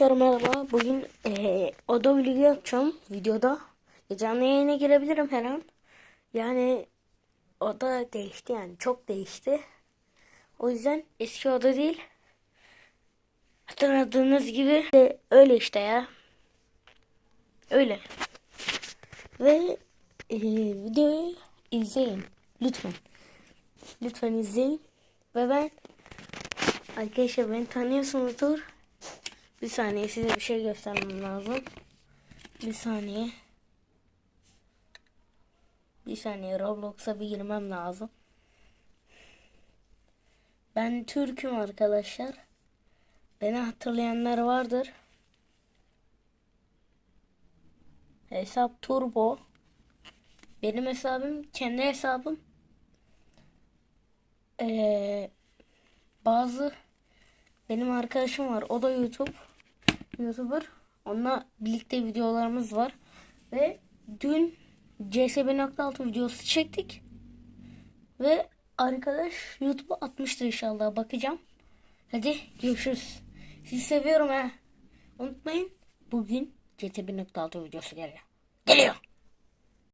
Arkadaşlar merhaba. Bugün eee oda vlogu yapacağım videoda. E, Canlı yayına girebilirim her an. Yani oda değişti yani çok değişti. O yüzden eski oda değil. Hatırladığınız gibi de öyle işte ya. Öyle. Ve eee, videoyu izleyin. Lütfen. Lütfen izleyin. Ve ben arkadaşlar beni tanıyorsunuzdur. Bir saniye size bir şey göstermem lazım. Bir saniye. Bir saniye Roblox'a bir girmem lazım. Ben Türk'üm arkadaşlar. Beni hatırlayanlar vardır. Hesap Turbo. Benim hesabım kendi hesabım. Ee, bazı benim arkadaşım var. O da YouTube. YouTuber. Onunla birlikte videolarımız var. Ve dün CS1.6 videosu çektik. Ve arkadaş YouTube'a atmıştır inşallah. Bakacağım. Hadi görüşürüz. Sizi seviyorum ha. Unutmayın. Bugün CS1.6 videosu geliyor. Geliyor.